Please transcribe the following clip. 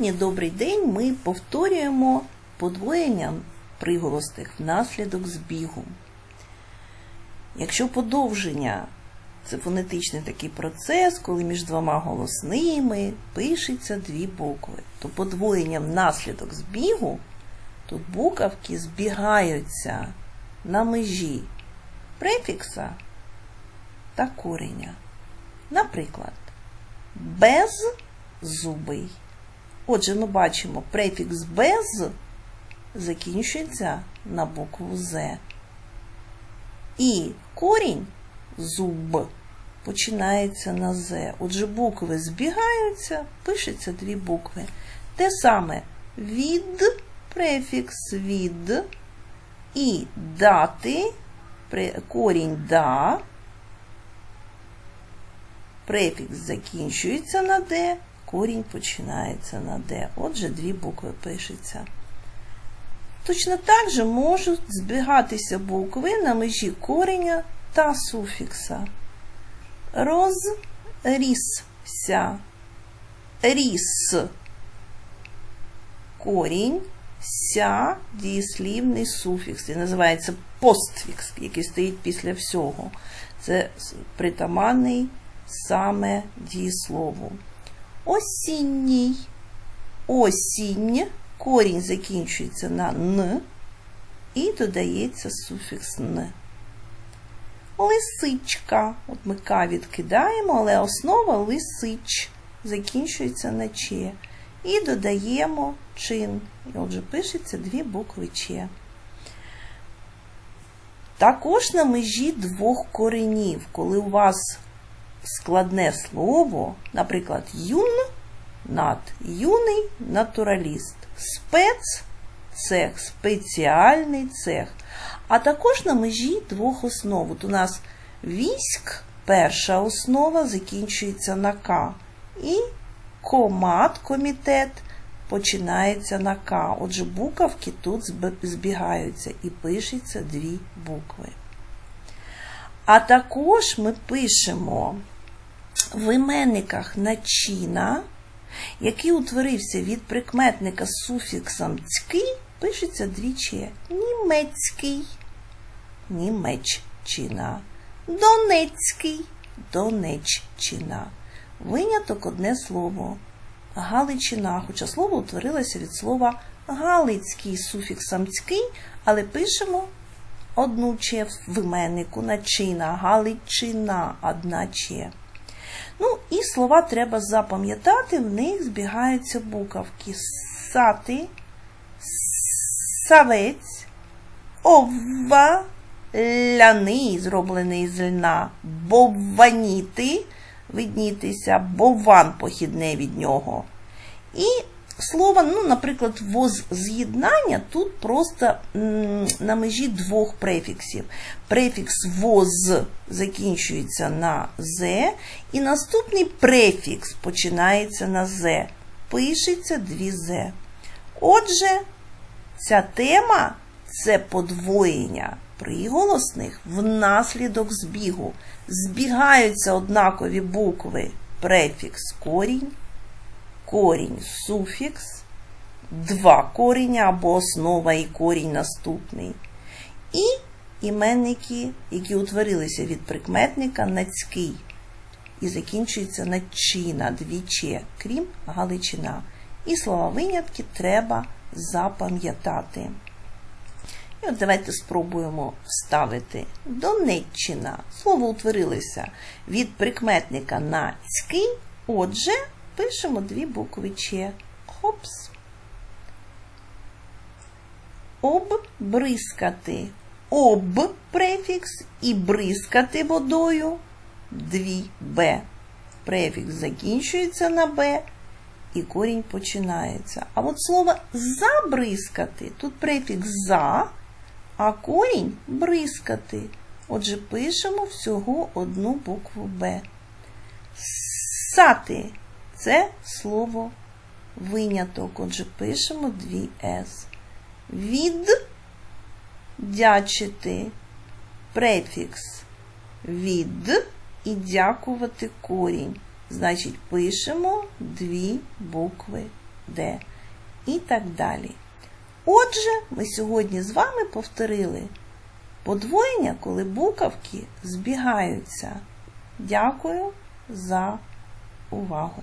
Сьогодні добрий день ми повторюємо подвоєння приголосних внаслідок збігу. Якщо подовження це фонетичний такий процес, коли між двома голосними пишеться дві букви, то подвоєння внаслідок збігу тут буковки збігаються на межі префікса та кореня. Наприклад, беззубий. Отже, ми бачимо префікс без закінчується на букву З. І корінь зуб починається на З. Отже, букви збігаються, пишеться дві букви. Те саме від, префікс від і дати, корінь да, префікс закінчується на Д, корінь починається на Д. Отже, дві букви пишеться. Точно так же можуть збігатися букви на межі кореня та суфікса. Розрісся, ріс, корінь, ся дієслівний суфікс. І називається постфікс, який стоїть після всього. Це притаманний саме дієслову. Осінній, осінь, корінь закінчується на н і додається суфікс н. Лисичка. От ми К відкидаємо, але основа лисич закінчується на Ч. І додаємо чин. І отже, пишеться дві букви Ч. Також на межі двох коренів, коли у вас складне слово, наприклад, юн над юний натураліст, спец цех, спеціальний цех. А також на межі двох основ. От у нас військ, перша основа закінчується на К. І комат, комітет починається на К. Отже, буковки тут збігаються і пишеться дві букви. А також ми пишемо в іменниках начина, який утворився від прикметника з суфіксом цький, пишеться двічі німецький, німеччина, донецький, донеччина. Виняток одне слово. Галичина, хоча слово утворилося від слова Галицький з суфіксом цький, але пишемо одну че в іменнику. Начина, Галичина, одна че. Ну, і слова треба запам'ятати, в них збігаються буковки сати, савець, ова, ляний, зроблений з льна, бованіти, виднітися, бован похідне від нього. І слово, ну, наприклад, возз'єднання тут просто на межі двох префіксів. Префікс воз закінчується на з, і наступний префікс починається на з. Пишеться дві з. Отже, ця тема це подвоєння приголосних внаслідок збігу. Збігаються однакові букви префікс корінь корінь суфікс, два коріння або основа і корінь наступний. І іменники, які утворилися від прикметника нацький. І закінчується на чина, двіче, крім Галичина. І слова винятки треба запам'ятати. І от давайте спробуємо вставити Донеччина. Слово утворилося від прикметника на цький, отже, пишемо дві букви Ч. Хопс. Оббризкати. Об префікс і бризкати водою дві Б. Префікс закінчується на Б, і корінь починається. А от слово забризкати тут префікс за, а корінь бризкати. Отже, пишемо всього одну букву Б. Сати це слово виняток. Отже, пишемо дві С. Від дячити префікс від і дякувати корінь. Значить, пишемо дві букви Д і так далі. Отже, ми сьогодні з вами повторили подвоєння, коли буковки збігаються. Дякую за увагу.